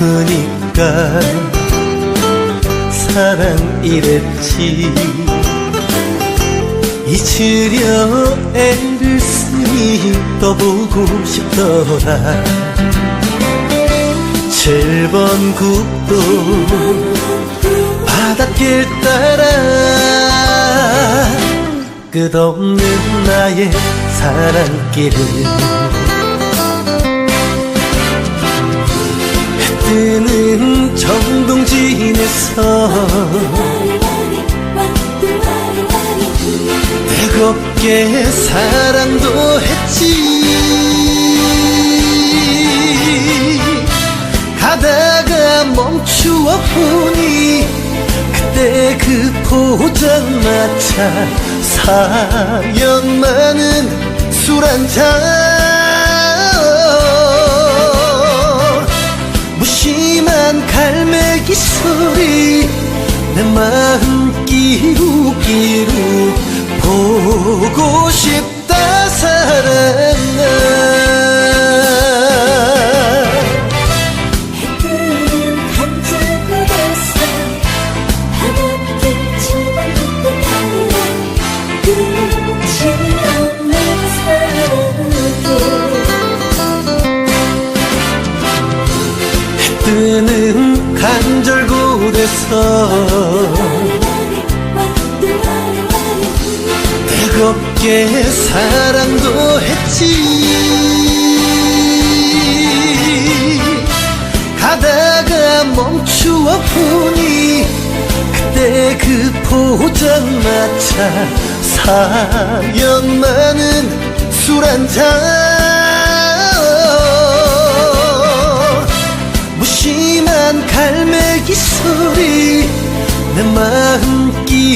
아프니까 사랑 이랬지. 잊으려 애를 쓰니 떠보고 싶더라. 칠번 국도 바닷길 따라 끝없는 나의 사랑길을 뜨는 정동진에서 뜨겁게 사랑도 했지. 가다가 멈추어 보니 그때 그 포장마차 사연 많은 술 한잔. 무심한 갈매기 소리 내 마음 끼룩끼룩 보고 간절곶에서 뜨겁게 사랑도 했지. 가다가 멈추어 보니 그때 그 포장마차 사연 많은 술 한잔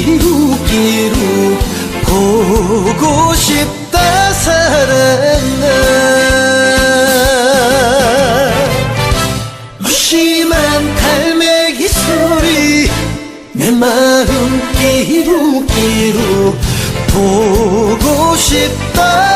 끼룩끼룩 보고 싶다 사랑아 무심한 갈매기 소리 내 마음 끼룩끼룩 보고 싶다